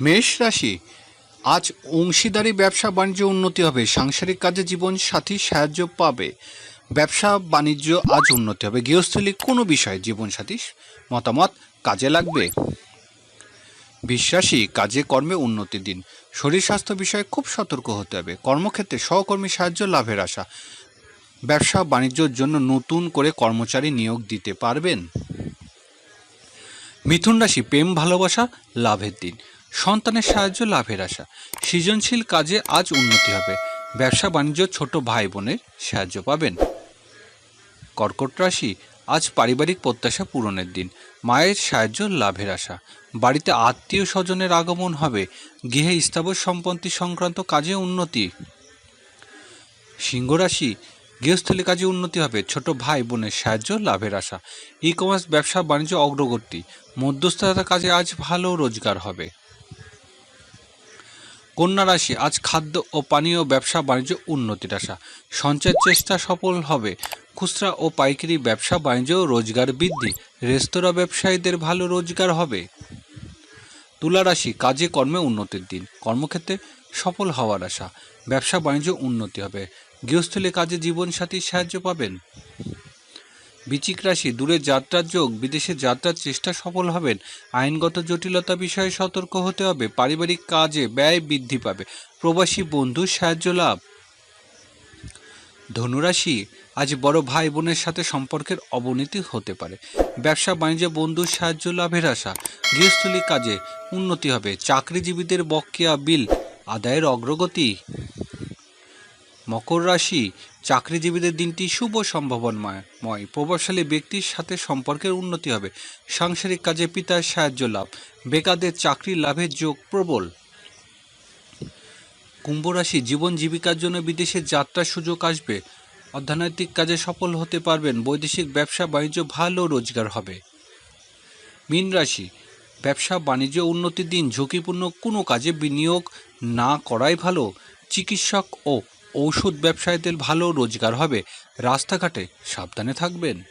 মেষ রাশি, আজ অংশীদারি ব্যবসা বাণিজ্য উন্নতি হবে, সাংসারিক কাজে জীবন সাথী সাহায্য পাবে, ব্যবসা বাণিজ্য আজ উন্নতি হবে। গৃহস্থলী কোনো বিষয়ে জীবনসাথী মতামত কাজে লাগবে? বিশ্বাসী, কাজে কর্মে উন্নতি দিন। শরীর স্বাস্থ্য বিষয়ে খুব সতর্ক হতে হবে। কর্মক্ষেত্রে সহকর্মী সাহায্য লাভের আশা। ব্যবসা বাণিজ্যর জন্য নতুন করে কর্মচারী নিয়োগ দিতে পারবেন? মিথুন রাশি, প্রেম, ভালোবাসা, লাভের দিন। সন্তানের সাহায্য, লাভের আশা। সৃজনশীল কাজে আজ উন্নতি হবে। ব্যবসা বাণিজ্য ছোট ভাই বোনের সাহায্য পাবেন। কর্কট রাশি, আজ পারিবারিক প্রত্যাশা পূরণের দিন। মায়ের সাহায্য, লাভের আশা। বাড়িতে আত্মীয় স্বজনের আগমন হবে। গৃহে স্থাবর সম্পত্তি সংক্রান্ত কাজে উন্নতি। সিংহ রাশি, গৃহস্থলী কাজে উন্নতি হবে। ছোট ভাই বোনের সাহায্য, লাভের আশা। ই কমার্স ব্যবসা বাণিজ্য অগ্রগতি। মধ্যস্থতা কাজে আজ ভালো রোজগার হবে। কন্যা রাশি, আজ খাদ্য ও পানীয় ব্যবসা বাণিজ্য উন্নতির আশা। সঞ্চয়ের চেষ্টা সফল হবে। খুচরা ও পাইকারি ব্যবসা বাণিজ্য রোজগার বৃদ্ধি। রেস্তোরাঁ ব্যবসায়ীদের ভালো রোজগার হবে। তুলা রাশি, কাজে কর্মে উন্নতির দিন। কর্মক্ষেত্রে সফল হওয়ার আশা। ব্যবসা বাণিজ্য উন্নতি হবে। গৃহস্থলী কাজে জীবনসাথীর সাহায্য পাবেন। বিচিক রাশি, দূরে যাত্রার যোগ, বিদেশে যাত্রার চেষ্টা সফল হবেন। আইনগত জটিলতা বিষয়ে সতর্ক হতে হবে, পারিবারিক কাজে ব্যয় বৃদ্ধি পাবে, প্রবাসী বন্ধুর সাহায্য লাভ। ধনুরাশি, আজ বড় ভাই বোনের সাথে সম্পর্কের অবনতি হতে পারে। ব্যবসা, বাণিজ্য বন্ধুর সাহায্য লাভের আশা। গৃহস্থলী কাজে উন্নতি হবে, চাকরিজীবীদের বকেয়া বিল, আদায়ের অগ্রগতি। মকর রাশি চাকরিজীবীদের দিনটি শুভ সম্ভাবনাময়। ময় প্রভাবশালী ব্যক্তির সাথে সম্পর্কের উন্নতি হবে। সাংসারিক কাজে পিতার সাহায্য লাভ। বেকারদের চাকরি লাভের যোগ প্রবল। কুম্ভ রাশি জীবন জীবিকার জন্য বিদেশে যাত্রার সুযোগ আসবে। অর্থনৈতিক কাজে সফল হতে পারবেন। বৈদেশিক ব্যবসা বাণিজ্য ভালো রোজগার হবে। মীন রাশি ব্যবসা, বাণিজ্য, উন্নতির দিন ঝুঁকিপূর্ণ। কোনো কাজে বিনিয়োগ না করাই ভালো। চিকিৎসক ও ঔষধ ব্যবসায়ীদের ভালো রোজগার হবে। রাস্তাঘাটে সাবধানে থাকবেন।